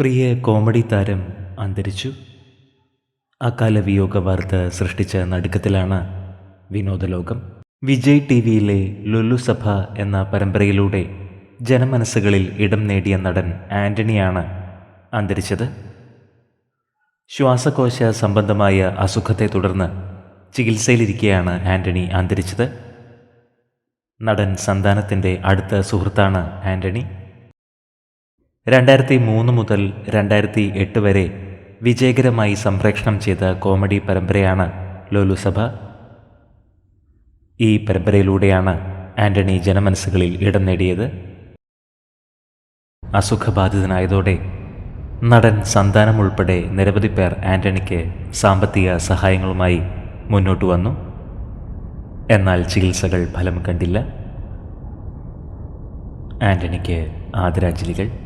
പ്രിയ comedy താരം അന്തരിച്ചു. അകാല വിയോഗ വാർത്ത സൃഷ്ടിച്ച നടുക്കത്തിലാണ് വിനോദലോകം. വിജയ് ടി വിയിലെ ലുലുസഭ എന്ന പരമ്പരയിലൂടെ ജനമനസ്സുകളിൽ ഇടം നേടിയ നടൻ ആന്റണിയാണ് അന്തരിച്ചത്. ശ്വാസകോശ സംബന്ധമായ അസുഖത്തെ തുടർന്ന് ചികിത്സയിലിരിക്കെയാണ് ആന്റണി അന്തരിച്ചത്. നടൻ സന്താനത്തിന്റെ അടുത്ത സുഹൃത്താണ് ആന്റണി. രണ്ടായിരത്തി മൂന്ന് മുതൽ രണ്ടായിരത്തി എട്ട് വരെ വിജയകരമായി സംപ്രേഷണം ചെയ്ത കോമഡി പരമ്പരയാണ് ലോലുസഭ ഈ പരമ്പരയിലൂടെയാണ് ആന്റണി ജനമനസ്സുകളിൽ ഇടം നേടിയത്. അസുഖബാധിതനായതോടെ നടൻ സന്താനം ഉൾപ്പെടെ നിരവധി പേർ ആന്റണിക്ക് സാമ്പത്തിക സഹായങ്ങളുമായി മുന്നോട്ട് വന്നു. എന്നാൽ ചികിത്സകൾ ഫലം കണ്ടില്ല. ആന്റണിക്ക് ആദരാഞ്ജലികൾ.